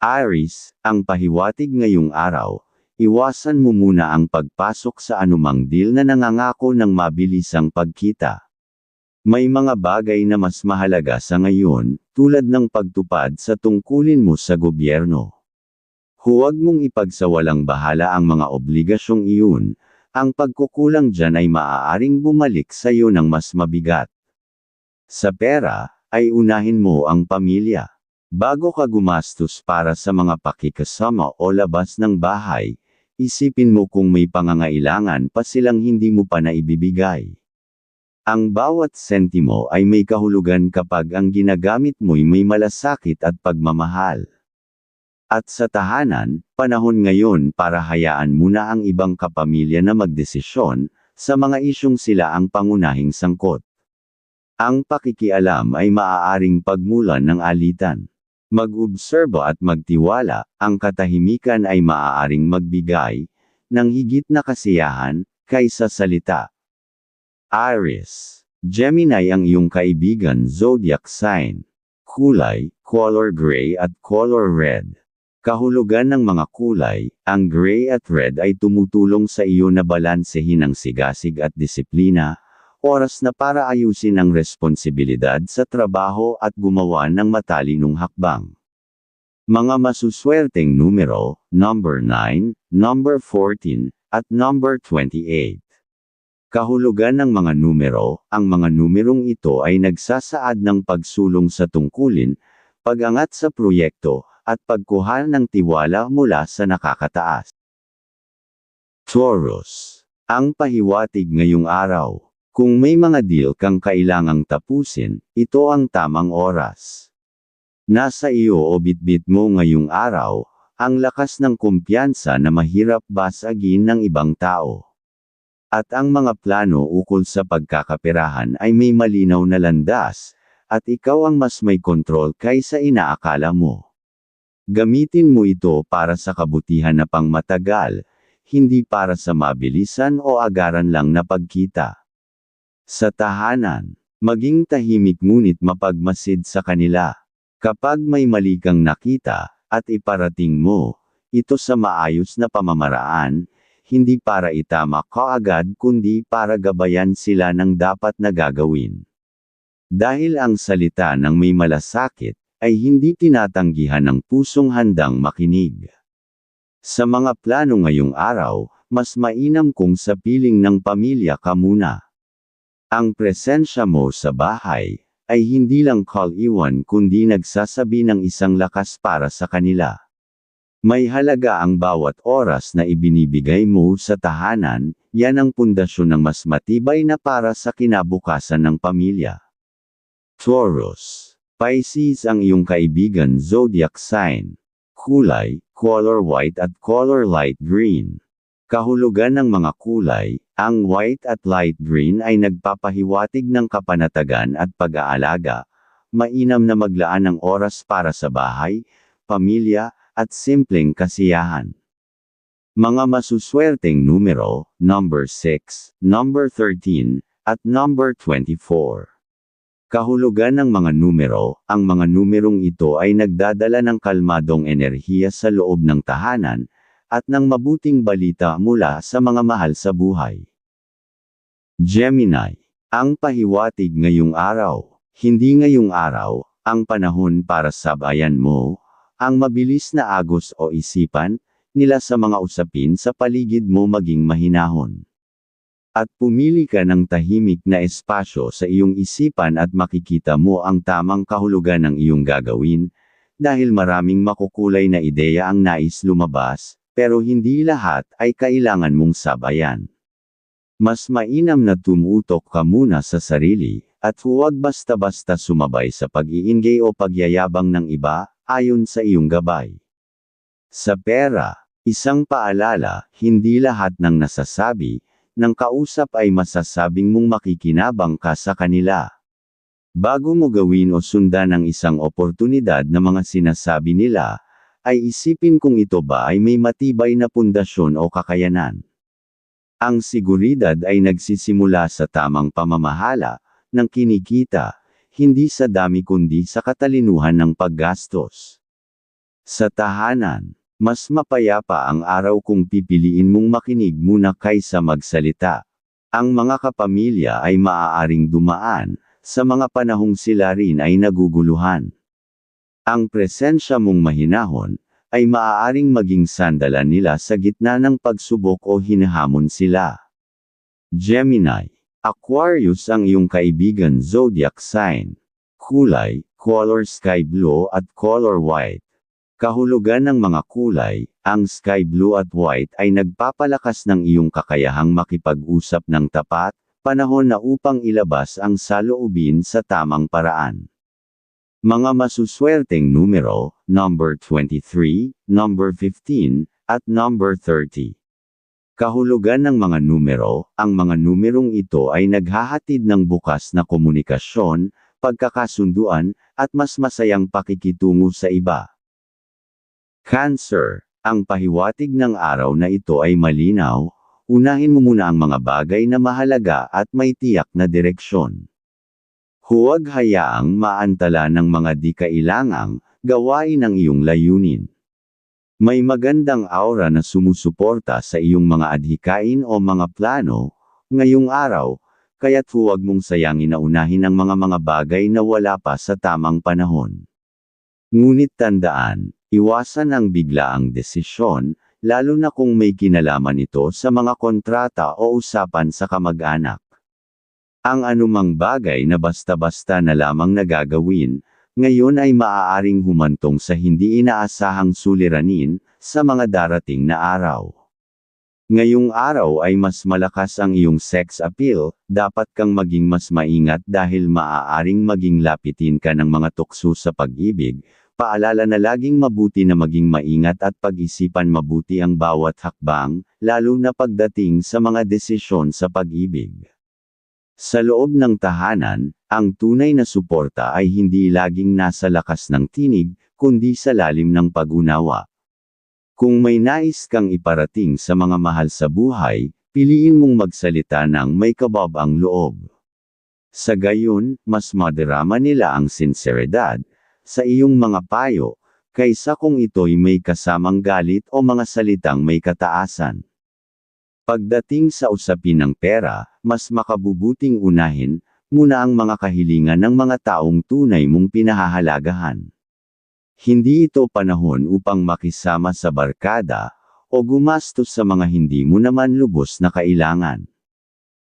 Aris, ang pahiwatig ngayong araw, iwasan mo muna ang pagpasok sa anumang deal na nangangako ng mabilisang pagkita. May mga bagay na mas mahalaga sa ngayon, tulad ng pagtupad sa tungkulin mo sa gobyerno. Huwag mong ipagsawalang bahala ang mga obligasyong iyon, ang pagkukulang dyan ay maaaring bumalik sa iyo ng mas mabigat. Sa pera, ay unahin mo ang pamilya. Bago ka gumastos para sa mga pakikasama o labas ng bahay, isipin mo kung may pangangailangan pa silang hindi mo pa naibibigay. Ang bawat sentimo ay may kahulugan kapag ang ginagamit mo'y may malasakit at pagmamahal. At sa tahanan, panahon ngayon para hayaan muna ang ibang kapamilya na magdesisyon, sa mga isyong sila ang pangunahing sangkot. Ang pakikialam ay maaaring pagmulan ng alitan. Mag-obserbo at magtiwala, ang katahimikan ay maaaring magbigay ng higit na kasiyahan kaysa salita. Aries, Gemini ang iyong kaibigan zodiac sign. Kulay, color gray at color red. Kahulugan ng mga kulay, ang gray at red ay tumutulong sa iyo na balansehin ang sigasig at disiplina, oras na para ayusin ang responsibilidad sa trabaho at gumawa ng matalinong hakbang. Mga masuswerteng numero, number 9, number 14, at number 28. Kahulugan ng mga numero, ang mga numerong ito ay nagsasaad ng pagsulong sa tungkulin, pagangat sa proyekto, at pagkuha ng tiwala mula sa nakakataas. Taurus. Ang pahiwatig ngayong araw. Kung may mga deal kang kailangang tapusin, ito ang tamang oras. Nasa iyo o bitbit mo ngayong araw, ang lakas ng kumpiyansa na mahirap basagin ng ibang tao. At ang mga plano ukol sa pagkakaperahan ay may malinaw na landas, at ikaw ang mas may kontrol kaysa inaakala mo. Gamitin mo ito para sa kabutihan na pangmatagal, hindi para sa mabilisan o agaran lang na pagkita. Sa tahanan, maging tahimik ngunit mapagmasid sa kanila. Kapag may mali kang nakita, at iparating mo, ito sa maayos na pamamaraan, hindi para itama ka agad kundi para gabayan sila ng dapat na gagawin. Dahil ang salita ng may malasakit, ay hindi tinatanggihan ng pusong handang makinig. Sa mga plano ngayong araw, mas mainam kung sa piling ng pamilya ka muna. Ang presensya mo sa bahay, ay hindi lang call iwan kundi nagsasabi ng isang lakas para sa kanila. May halaga ang bawat oras na ibinibigay mo sa tahanan, yan ang pundasyon ng mas matibay na para sa kinabukasan ng pamilya. Taurus. Pisces ang iyong kaibigan zodiac sign. Kulay, color white at color light green. Kahulugan ng mga kulay, ang white at light green ay nagpapahiwatig ng kapanatagan at pag-aalaga, mainam na maglaan ng oras para sa bahay, pamilya, at simpleng kasiyahan. Mga masuswerteng numero, number 6, number 13, at number 24. Kahulugan ng mga numero, ang mga numerong ito ay nagdadala ng kalmadong enerhiya sa loob ng tahanan, at ng mabuting balita mula sa mga mahal sa buhay. Gemini. Ang pahiwatig ngayong araw. Hindi ngayong araw, ang panahon para sabayan mo, ang mabilis na agos o isipan, nila sa mga usapin sa paligid mo maging mahinahon. At pumili ka ng tahimik na espasyo sa iyong isipan at makikita mo ang tamang kahulugan ng iyong gagawin, dahil maraming makukulay na ideya ang nais lumabas, pero hindi lahat ay kailangan mong sabayan. Mas mainam na tumutok ka muna sa sarili, at huwag basta-basta sumabay sa pag-iingay o pagyayabang ng iba, ayon sa iyong gabay. Sa pera, isang paalala, hindi lahat ng nasasabi, ng kausap ay masasabing mong makikinabang ka sa kanila. Bago mo gawin o sundan ang isang oportunidad na mga sinasabi nila, ay isipin kung ito ba ay may matibay na pundasyon o kakayanan. Ang seguridad ay nagsisimula sa tamang pamamahala, ng kinikita, hindi sa dami kundi sa katalinuhan ng paggastos. Sa tahanan, mas mapayapa ang araw kung pipiliin mong makinig muna kaysa magsalita. Ang mga kapamilya ay maaaring dumaan, sa mga panahong sila rin ay naguguluhan. Ang presensya mong mahinahon, ay maaaring maging sandalan nila sa gitna ng pagsubok o hinahamon sila. Gemini, Aquarius ang iyong kaibigan zodiac sign. Kulay, color sky blue at color white. Kahulugan ng mga kulay, ang sky blue at white ay nagpapalakas ng iyong kakayahang makipag-usap ng tapat, panahon na upang ilabas ang saloobin sa tamang paraan. Mga masuswerteng numero, number 23, number 15, at number 30. Kahulugan ng mga numero, ang mga numerong ito ay naghahatid ng bukas na komunikasyon, pagkakasunduan, at mas masayang pakikitungo sa iba. Cancer, ang pahiwatig ng araw na ito ay malinaw, unahin mo muna ang mga bagay na mahalaga at may tiyak na direksyon. Huwag hayaang maantala ng mga di kailangang gawain ang iyong layunin. May magandang aura na sumusuporta sa iyong mga adhikain o mga plano, ngayong araw, kaya't huwag mong sayangin na unahin ang mga mga bagay na wala pa sa tamang panahon. Ngunit tandaan, iwasan ang biglaang desisyon, lalo na kung may kinalaman ito sa mga kontrata o usapan sa kamag-anak. Ang anumang bagay na basta-basta na lamang nagagawin, ngayon ay maaaring humantong sa hindi inaasahang suliranin, sa mga darating na araw. Ngayong araw ay mas malakas ang iyong sex appeal, dapat kang maging mas maingat dahil maaaring maging lapitin ka ng mga tukso sa pag-ibig, paalala na laging mabuti na maging maingat at pag-isipan mabuti ang bawat hakbang, lalo na pagdating sa mga desisyon sa pag-ibig. Sa loob ng tahanan, ang tunay na suporta ay hindi laging nasa lakas ng tinig, kundi sa lalim ng pag-unawa. Kung may nais kang iparating sa mga mahal sa buhay, piliin mong magsalita ng may kabab ang loob. Sa gayon, mas madarama nila ang sinseridad, sa iyong mga payo, kaysa kung ito'y may kasamang galit o mga salitang may kataasan. Pagdating sa usapin ng pera, mas makabubuting unahin, muna ang mga kahilingan ng mga taong tunay mong pinahahalagahan. Hindi ito panahon upang makisama sa barkada, o gumastos sa mga hindi mo naman lubos na kailangan.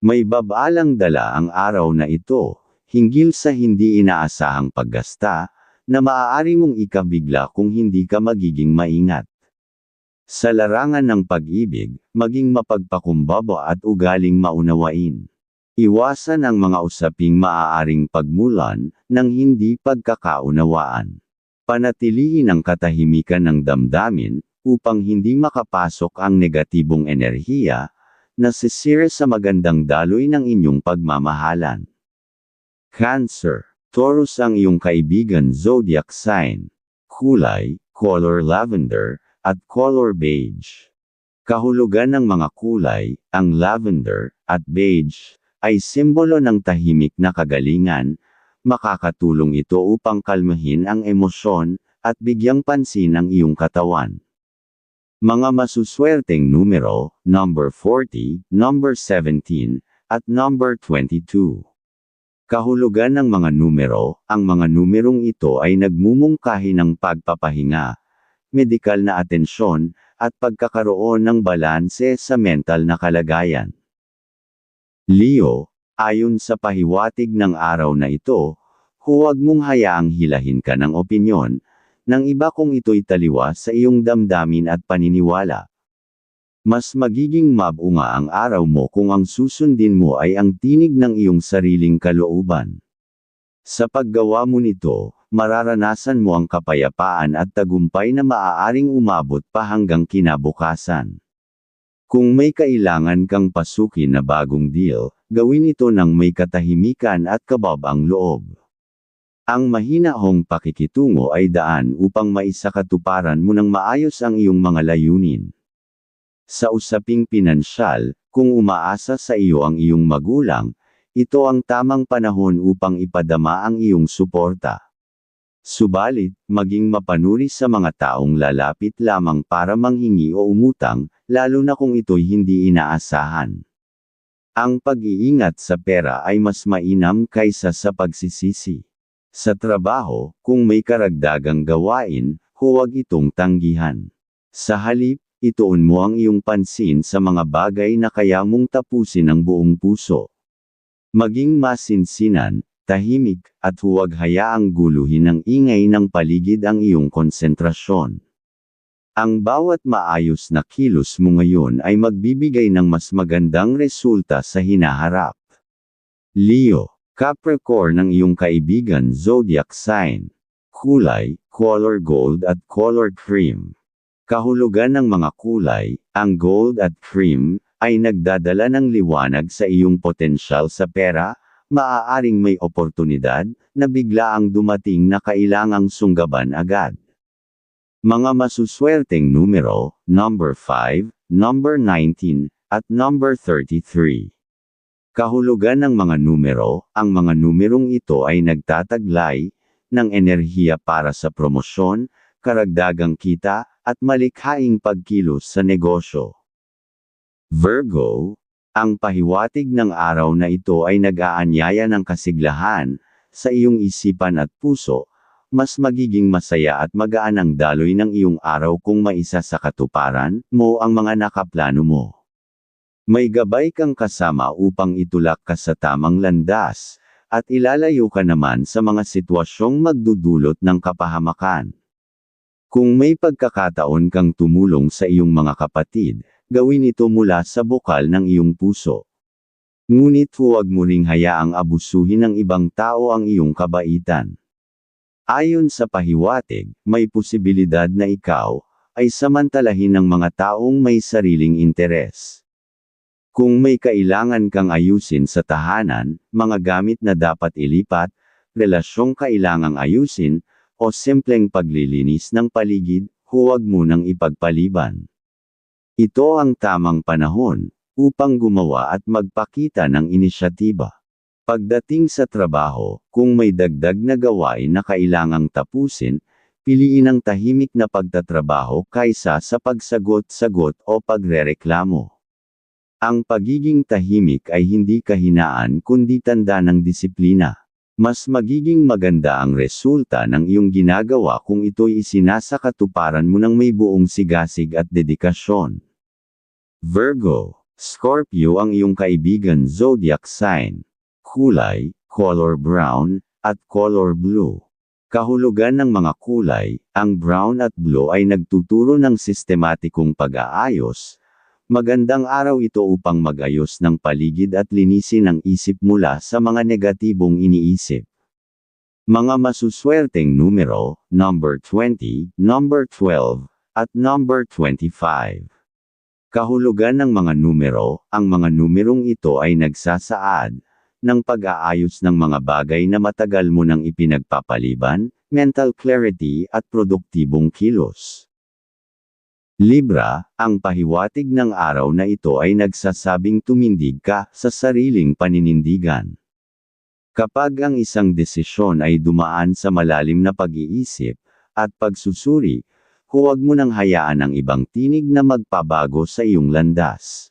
May babalang dala ang araw na ito, hinggil sa hindi inaasahang paggasta, na maaari mong ikabigla kung hindi ka magiging maingat. Sa larangan ng pag-ibig, maging mapagpakumbaba at ugaling maunawain. Iwasan ang mga usaping maaaring pagmulan, ng hindi pagkakaunawaan. Panatilihin ang katahimikan ng damdamin, upang hindi makapasok ang negatibong enerhiya, na sisira sa magandang daloy ng inyong pagmamahalan. Cancer, Taurus ang iyong kaibigan zodiac sign. Kulay, color lavender, at color beige. Kahulugan ng mga kulay, ang lavender, at beige, ay simbolo ng tahimik na kagalingan, makakatulong ito upang kalmahin ang emosyon, at bigyang pansin ang iyong katawan. Mga masuswerteng numero, number 40, number 17, at number 22. Kahulugan ng mga numero, ang mga numerong ito ay nagmumungkahi ng pagpapahinga, medikal na atensyon, at pagkakaroon ng balanse sa mental na kalagayan. Leo, ayon sa pahiwatig ng araw na ito, huwag mong hayaang hilahin ka ng opinyon, ng iba kung ito'y taliwa sa iyong damdamin at paniniwala. Mas magiging mabunga ang araw mo kung ang susundin mo ay ang tinig ng iyong sariling kalooban. Sa paggawa mo nito, mararanasan mo ang kapayapaan at tagumpay na maaaring umabot pa hanggang kinabukasan. Kung may kailangan kang pasukin na bagong deal, gawin ito ng may katahimikan at kabab ang loob. Ang mahinahong pakikitungo ay daan upang maisakatuparan mo ng maayos ang iyong mga layunin. Sa usaping pinansyal, kung umaasa sa iyo ang iyong magulang, ito ang tamang panahon upang ipadama ang iyong suporta. Subalit, maging mapanuri sa mga taong lalapit lamang para manghingi o umutang, lalo na kung ito'y hindi inaasahan. Ang pag-iingat sa pera ay mas mainam kaysa sa pagsisisi. Sa trabaho, kung may karagdagang gawain, huwag itong tanggihan. Sa halip, ituon mo ang iyong pansin sa mga bagay na kaya mong tapusin ang buong puso. Maging masinsinan, tahimik, at huwag hayaang guluhin ng ingay ng paligid ang iyong konsentrasyon. Ang bawat maayos na kilos mo ngayon ay magbibigay ng mas magandang resulta sa hinaharap. Leo, Capricorn ng iyong kaibigan zodiac sign. Kulay, color gold at color cream. Kahulugan ng mga kulay, ang gold at cream, ay nagdadala ng liwanag sa iyong potensyal sa pera, maaaring may oportunidad, na bigla ang dumating na kailangang sunggaban agad. Mga masuswerteng numero, number 5, number 19, at number 33. Kahulugan ng mga numero, ang mga numerong ito ay nagtataglay, ng enerhiya para sa promosyon, karagdagang kita, at malikhaing pagkilos sa negosyo. Virgo, ang pahiwatig ng araw na ito ay nag-aanyaya ng kasiglahan, sa iyong isipan at puso, mas magiging masaya at magaan ang daloy ng iyong araw kung maisa sa katuparan mo ang mga nakaplano mo. May gabay kang kasama upang itulak ka sa tamang landas, at ilalayo ka naman sa mga sitwasyong magdudulot ng kapahamakan. Kung may pagkakataon kang tumulong sa iyong mga kapatid, gawin ito mula sa bukal ng iyong puso. Ngunit huwag mo ring hayaang abusuhin ng ibang tao ang iyong kabaitan. Ayon sa pahiwatig, may posibilidad na ikaw, ay samantalahin ng mga taong may sariling interes. Kung may kailangan kang ayusin sa tahanan, mga gamit na dapat ilipat, relasyong kailangang ayusin, o simpleng paglilinis ng paligid, huwag munang ipagpaliban. Ito ang tamang panahon, upang gumawa at magpakita ng inisyatiba. Pagdating sa trabaho, kung may dagdag na gawain na kailangang tapusin, piliin ang tahimik na pagtatrabaho kaysa sa pagsagot-sagot o pagrereklamo. Ang pagiging tahimik ay hindi kahinaan kundi tanda ng disiplina. Mas magiging maganda ang resulta ng iyong ginagawa kung ito'y isinasakatuparan mo ng may buong sigasig at dedikasyon. Virgo, Scorpio ang iyong kaibigan zodiac sign. Kulay, color brown, at color blue. Kahulugan ng mga kulay, ang brown at blue ay nagtuturo ng sistematikong pag-aayos, Magandang araw ito upang magayos ng paligid at linisin ang isip mula sa mga negatibong iniisip. Mga masuswerteng numero, number 20, number 12, at number 25. Kahulugan ng mga numero, ang mga numerong ito ay nagsasaad, ng pag-aayos ng mga bagay na matagal mo nang ipinagpapaliban, mental clarity at produktibong kilos. Libra, ang pahiwatig ng araw na ito ay nagsasabing tumindig ka sa sariling paninindigan. Kapag ang isang desisyon ay dumaan sa malalim na pag-iisip at pagsusuri, huwag mo nang hayaan ang ibang tinig na magpabago sa iyong landas.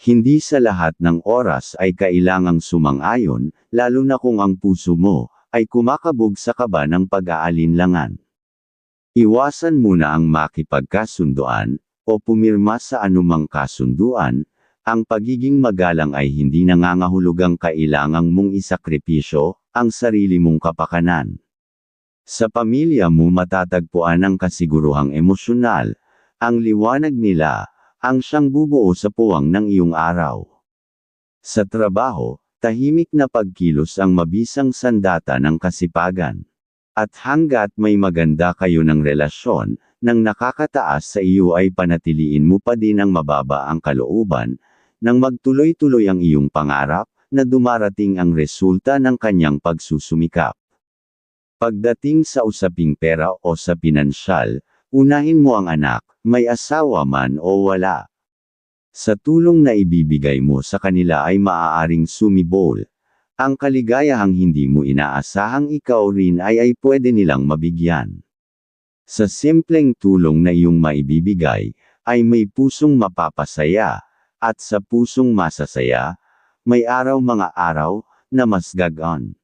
Hindi sa lahat ng oras ay kailangang sumang-ayon, lalo na kung ang puso mo ay kumakabog sa kaba ng pag-aalinlangan. Iwasan muna ang makipagkasunduan, o pumirma sa anumang kasunduan, ang pagiging magalang ay hindi nangangahulugang kailangang mong isakripisyo, ang sarili mong kapakanan. Sa pamilya mo matatagpuan ang kasiguruhang emosyonal, ang liwanag nila, ang siyang bubuo sa puwang ng iyong araw. Sa trabaho, tahimik na pagkilos ang mabisang sandata ng kasipagan. At hanggat may maganda kayo ng relasyon, nang nakakataas sa iyo ay panatiliin mo pa din ang mababa ang kalooban, nang magtuloy-tuloy ang iyong pangarap, na dumarating ang resulta ng kanyang pagsusumikap. Pagdating sa usaping pera o sa pinansyal, unahin mo ang anak, may asawa man o wala. Sa tulong na ibibigay mo sa kanila ay maaaring sumibol. Ang kaligayahang hindi mo inaasahang ikaw rin ay ay pwede nilang mabigyan. Sa simpleng tulong na iyong maibibigay, ay may pusong mapapasaya, at sa pusong masasaya, may araw mga araw, na mas gagaan.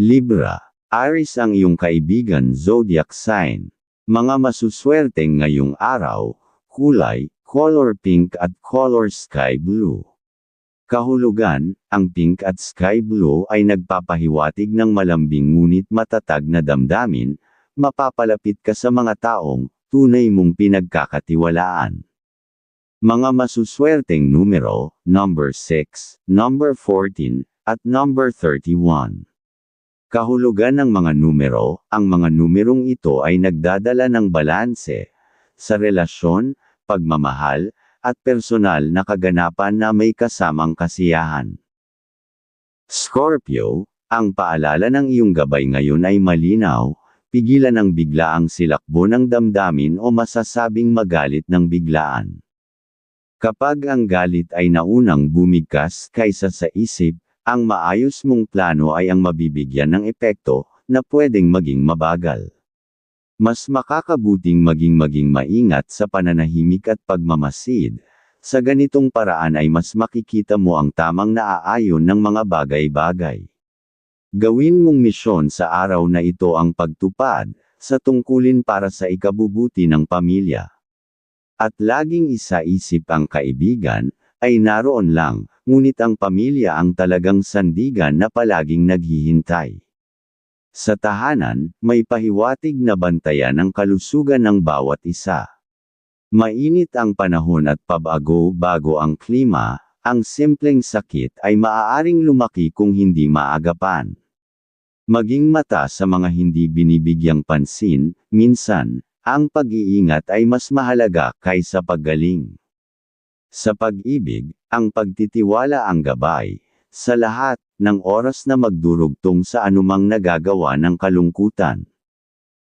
Libra, Aris ang iyong kaibigan zodiac sign. Mga masuswerteng ngayong araw, kulay, color pink at color sky blue. Kahulugan, ang pink at sky blue ay nagpapahiwatig ng malambing ngunit matatag na damdamin, mapapalapit ka sa mga taong, tunay mong pinagkakatiwalaan. Mga masuswerteng numero, number 6, number 14, at number 31. Kahulugan ng mga numero, ang mga numerong ito ay nagdadala ng balanse sa relasyon, pagmamahal, at personal na kaganapan na may kasamang kasiyahan. Scorpio, ang paalala ng iyong gabay ngayon ay malinaw, pigilan ng biglaang silakbo ng damdamin o masasabing magalit ng biglaan. Kapag ang galit ay naunang bumigkas kaysa sa isip, ang maayos mong plano ay ang mabibigyan ng epekto, na pwedeng maging mabagal. Mas makakabuting maging maging maingat sa pananahimik at pagmamasid. Sa ganitong paraan ay mas makikita mo ang tamang naaayon ng mga bagay-bagay. Gawin mong misyon sa araw na ito ang pagtupad, sa tungkulin para sa ikabubuti ng pamilya. At laging isa-isip ang kaibigan, ay naroon lang, ngunit ang pamilya ang talagang sandigan na palaging naghihintay. Sa tahanan, may pahiwatig na bantayan ang kalusugan ng bawat isa. Mainit ang panahon at pabago-bago ang klima, ang simpleng sakit ay maaaring lumaki kung hindi maagapan. Maging mata sa mga hindi binibigyang pansin, minsan, ang pag-iingat ay mas mahalaga kaysa paggaling. Sa pag-ibig, ang pagtitiwala ang gabay, sa lahat, ng oras na magdurugtong sa anumang nagagawa ng kalungkutan.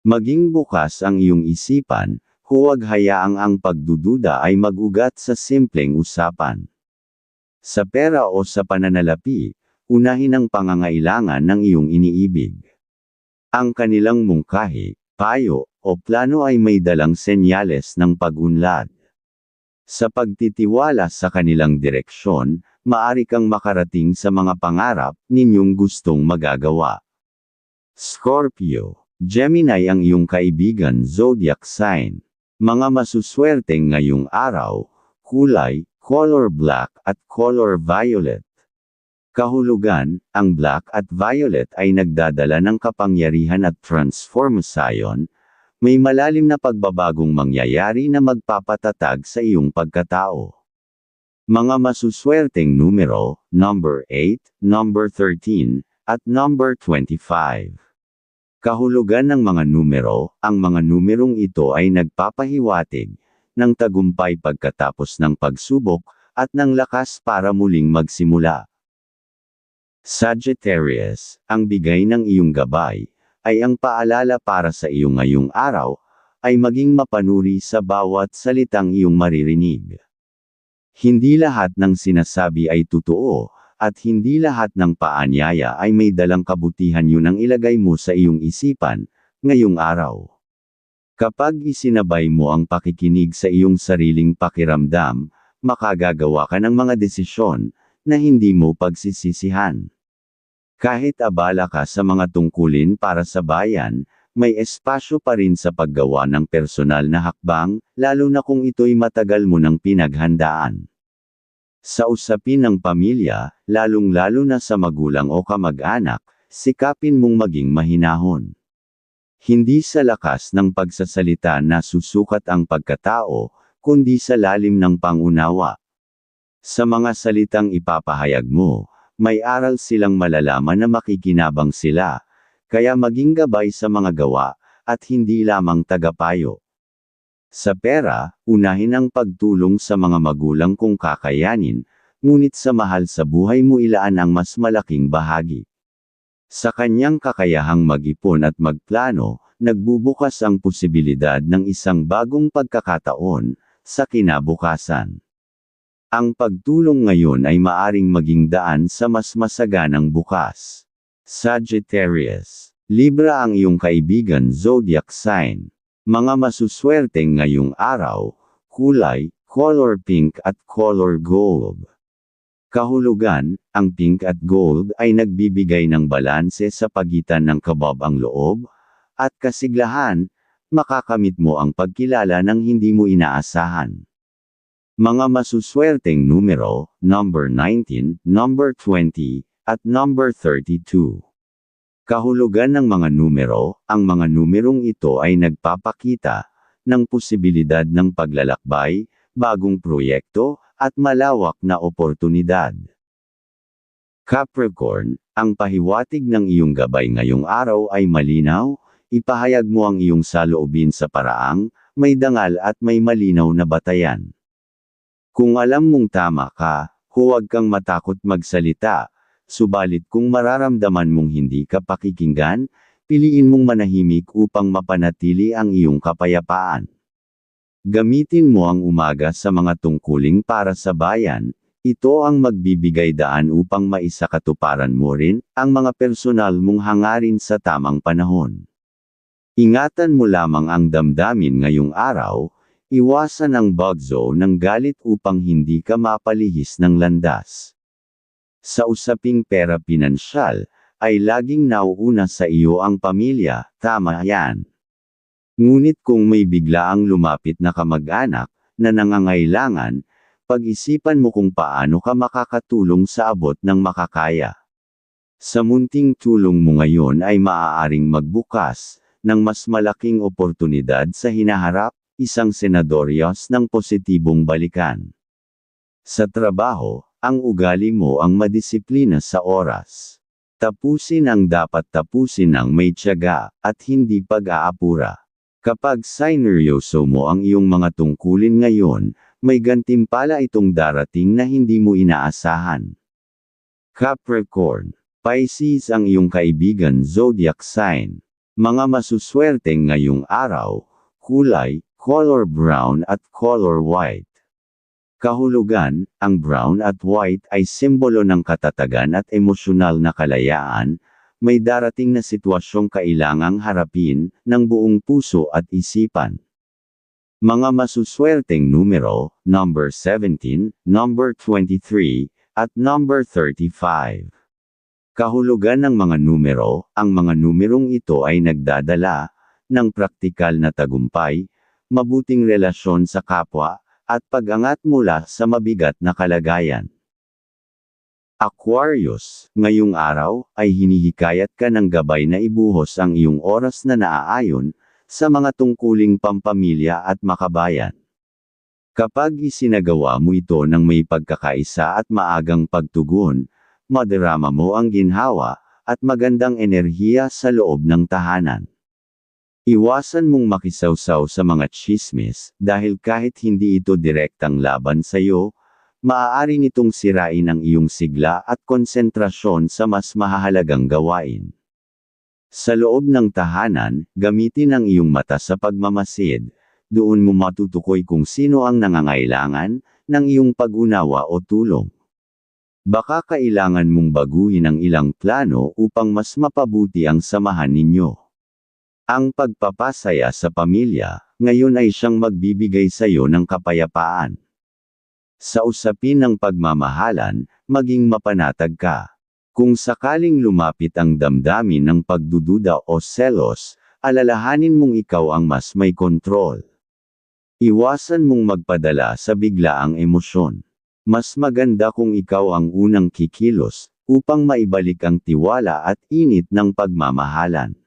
Maging bukas ang iyong isipan, huwag hayaang ang pagdududa ay magugat sa simpleng usapan. Sa pera o sa pananalapi, unahin ang pangangailangan ng iyong iniibig. Ang kanilang mungkahi, payo, o plano ay may dalang senyales ng pag-unlad. Sa pagtitiwala sa kanilang direksyon, maari kang makarating sa mga pangarap ninyong gustong magagawa. Scorpio, Gemini ang iyong kaibigan zodiac sign. Mga masuswerteng ngayong araw, kulay, color black at color violet. Kahulugan, ang black at violet ay nagdadala ng kapangyarihan at transformation, may malalim na pagbabagong mangyayari na magpapatatag sa iyong pagkatao. Mga masuswerteng numero, number 8, number 13, at number 25. Kahulugan ng mga numero, ang mga numerong ito ay nagpapahiwatig ng tagumpay pagkatapos ng pagsubok, at ng lakas para muling magsimula. Sagittarius, ang bigay ng iyong gabay, ay ang paalala para sa iyo ngayong araw, ay maging mapanuri sa bawat salitang iyong maririnig. Hindi lahat ng sinasabi ay totoo, at hindi lahat ng paanyaya ay may dalang kabutihan yun ang ilagay mo sa iyong isipan, ngayong araw. Kapag isinabay mo ang pakikinig sa iyong sariling pakiramdam, makagagawa ka ng mga desisyon, na hindi mo pagsisisihan. Kahit abala ka sa mga tungkulin para sa bayan, may espasyo pa rin sa paggawa ng personal na hakbang, lalo na kung ito'y matagal mo ng pinaghandaan. Sa usapin ng pamilya, lalong-lalo na sa magulang o kamag-anak, sikapin mong maging mahinahon. Hindi sa lakas ng pagsasalita na susukat ang pagkatao, kundi sa lalim ng pangunawa. Sa mga salitang ipapahayag mo, may aral silang malalaman na makikinabang sila, kaya maging gabay sa mga gawa, at hindi lamang tagapayo. Sa pera, unahin ang pagtulong sa mga magulang kung kakayanin, ngunit sa mahal sa buhay mo ilaan ang mas malaking bahagi. Sa kanyang kakayahang mag-ipon at magplano, nagbubukas ang posibilidad ng isang bagong pagkakataon sa kinabukasan. Ang pagtulong ngayon ay maaring maging daan sa mas masaganang bukas. Sagittarius. Libra ang iyong kaibigan zodiac sign. Mga masuswerteng ngayong araw, kulay, color pink at color gold. Kahulugan, ang pink at gold ay nagbibigay ng balanse sa pagitan ng kabab ang loob, at kasiglahan, makakamit mo ang pagkilala ng hindi mo inaasahan. Mga masuswerteng numero, number 19, number 20, at number 32. Kahulugan ng mga numero, ang mga numerong ito ay nagpapakita ng posibilidad ng paglalakbay, bagong proyekto, at malawak na oportunidad. Capricorn, ang pahiwatig ng iyong gabay ngayong araw ay malinaw, ipahayag mo ang iyong saloobin sa paraang, may dangal at may malinaw na batayan. Kung alam mong tama ka, huwag kang matakot magsalita, subalit kung mararamdaman mong hindi ka pakikinggan, piliin mong manahimik upang mapanatili ang iyong kapayapaan. Gamitin mo ang umaga sa mga tungkuling para sa bayan, ito ang magbibigay daan upang maisakatuparan mo rin ang mga personal mong hangarin sa tamang panahon. Ingatan mo lamang ang damdamin ngayong araw, Iwasan ang bugzo ng galit upang hindi ka mapalihis ng landas. Sa usaping pera pinansyal, ay laging nauuna sa iyo ang pamilya, tama yan. Ngunit kung may biglaang lumapit na kamag-anak, na nangangailangan, pag-isipan mo kung paano ka makakatulong sa abot ng makakaya. Sa munting tulong mo ngayon ay maaaring magbukas, ng mas malaking oportunidad sa hinaharap, isang senadoryos ng positibong balikan. Sa trabaho, ang ugali mo ang madisiplina sa oras. Tapusin ang dapat tapusin ng may tiyaga, at hindi pag-aapura. Kapag sineryoso mo ang iyong mga tungkulin ngayon, may gantimpala itong darating na hindi mo inaasahan. Capricorn, Pisces ang iyong kaibigan zodiac sign. Mga masuswerteng ngayong araw, kulay, color brown at color white. Kahulugan, ang brown at white ay simbolo ng katatagan at emosyonal na kalayaan, may darating na sitwasyong kailangang harapin ng buong puso at isipan. Mga masuswerteng numero, number 17, number 23, at number 35. Kahulugan ng mga numero, ang mga numerong ito ay nagdadala ng praktikal na tagumpay, mabuting relasyon sa kapwa, at pag-angat mula sa mabigat na kalagayan. Aquarius, ngayong araw, ay hinihikayat ka ng gabay na ibuhos ang iyong oras na naaayon, sa mga tungkuling pampamilya at makabayan. Kapag isinagawa mo ito ng may pagkakaisa at maagang pagtugon, madarama mo ang ginhawa, at magandang enerhiya sa loob ng tahanan. Iwasan mong makisawsaw sa mga chismis, dahil kahit hindi ito direktang laban sa iyo, maaari nitong sirain ang iyong sigla at konsentrasyon sa mas mahahalagang gawain. Sa loob ng tahanan, gamitin ang iyong mata sa pagmamasid, doon mo matutukoy kung sino ang nangangailangan ng iyong pag-unawa o tulong. Baka kailangan mong baguhin ang ilang plano upang mas mapabuti ang samahan ninyo. Ang pagpapasaya sa pamilya, ngayon ay siyang magbibigay sa iyo ng kapayapaan. Sa usapin ng pagmamahalan, maging mapanatag ka. Kung sakaling lumapit ang damdamin ng pagdududa o selos, alalahanin mong ikaw ang mas may kontrol. Iwasan mong magpadala sa biglaang emosyon. Mas maganda kung ikaw ang unang kikilos, upang maibalik ang tiwala at init ng pagmamahalan.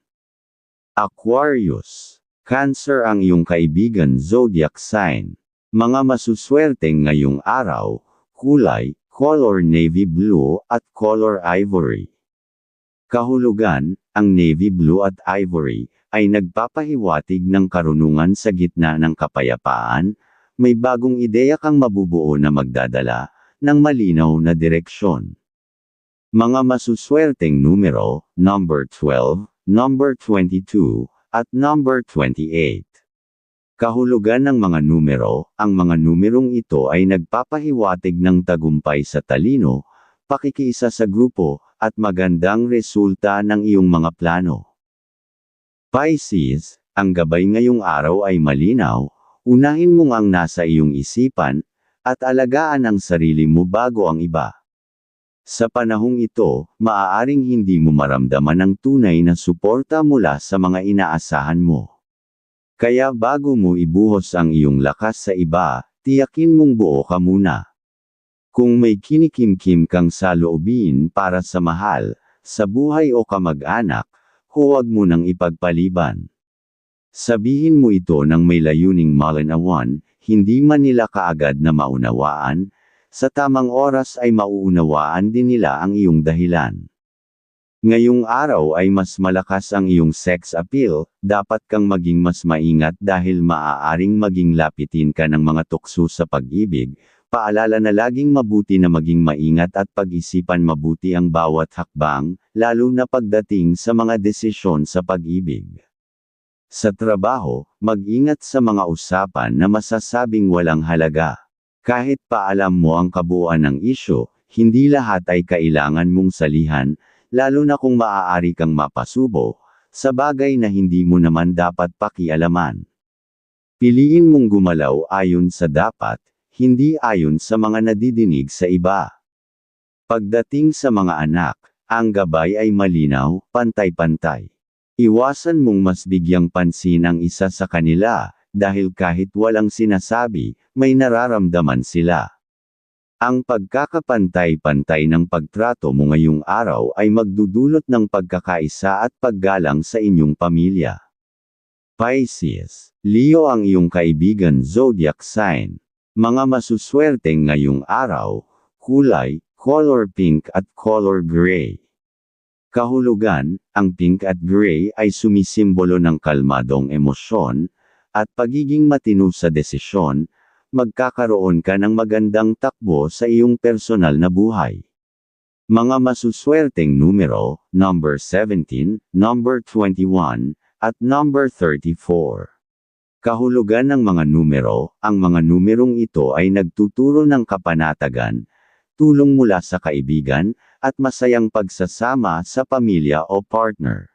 Aquarius. Cancer ang iyong kaibigan zodiac sign. Mga masuswerteng ngayong araw, kulay, color navy blue at color ivory. Kahulugan, ang navy blue at ivory, ay nagpapahiwatig ng karunungan sa gitna ng kapayapaan, may bagong ideya kang mabubuo na magdadala, ng malinaw na direksyon. Mga masuswerteng numero, number 12, number 22, at number 28. Kahulugan ng mga numero, ang mga numerong ito ay nagpapahiwatig ng tagumpay sa talino, pakikiisa sa grupo, at magandang resulta ng iyong mga plano. Pisces, ang gabay ngayong araw ay malinaw, unahin mo ang nasa iyong isipan, at alagaan ang sarili mo bago ang iba. Sa panahong ito, maaaring hindi mo maramdaman ang tunay na suporta mula sa mga inaasahan mo. Kaya bago mo ibuhos ang iyong lakas sa iba, tiyakin mong buo ka muna. Kung may kinikimkim kang saloobin para sa mahal, sa buhay o kamag-anak, huwag mo nang ipagpaliban. Sabihin mo ito ng may layuning malinawan, hindi man nila kaagad na maunawaan, sa tamang oras ay mauunawaan din nila ang iyong dahilan. Ngayong araw ay mas malakas ang iyong sex appeal, dapat kang maging mas maingat dahil maaaring maging lapitin ka ng mga tukso sa pag-ibig, paalala na laging mabuti na maging maingat at pag-isipan mabuti ang bawat hakbang, lalo na pagdating sa mga desisyon sa pag-ibig. Sa trabaho, mag-ingat sa mga usapan na masasabing walang halaga. Kahit pa alam mo ang kabuuan ng isyo, hindi lahat ay kailangan mong salihan, lalo na kung maaari kang mapasubo, sa bagay na hindi mo naman dapat pakialaman. Piliin mong gumalaw ayon sa dapat, hindi ayon sa mga nadidinig sa iba. Pagdating sa mga anak, ang gabay ay malinaw, pantay-pantay. Iwasan mong mas bigyang pansin ang isa sa kanila, dahil kahit walang sinasabi, may nararamdaman sila. Ang pagkakapantay-pantay ng pagtrato mo ngayong araw ay magdudulot ng pagkakaisa at paggalang sa inyong pamilya. Pisces, Leo ang iyong kaibigan zodiac sign. Mga masuswerteng ngayong araw, kulay, color pink at color gray. Kahulugan, ang pink at gray ay sumisimbolo ng kalmadong emosyon, at pagiging matino sa desisyon, magkakaroon ka ng magandang takbo sa iyong personal na buhay. Mga masuswerteng numero, number 17, number 21, at number 34. Kahulugan ng mga numero, ang mga numerong ito ay nagtuturo ng kapanatagan, tulong mula sa kaibigan, at masayang pagsasama sa pamilya o partner.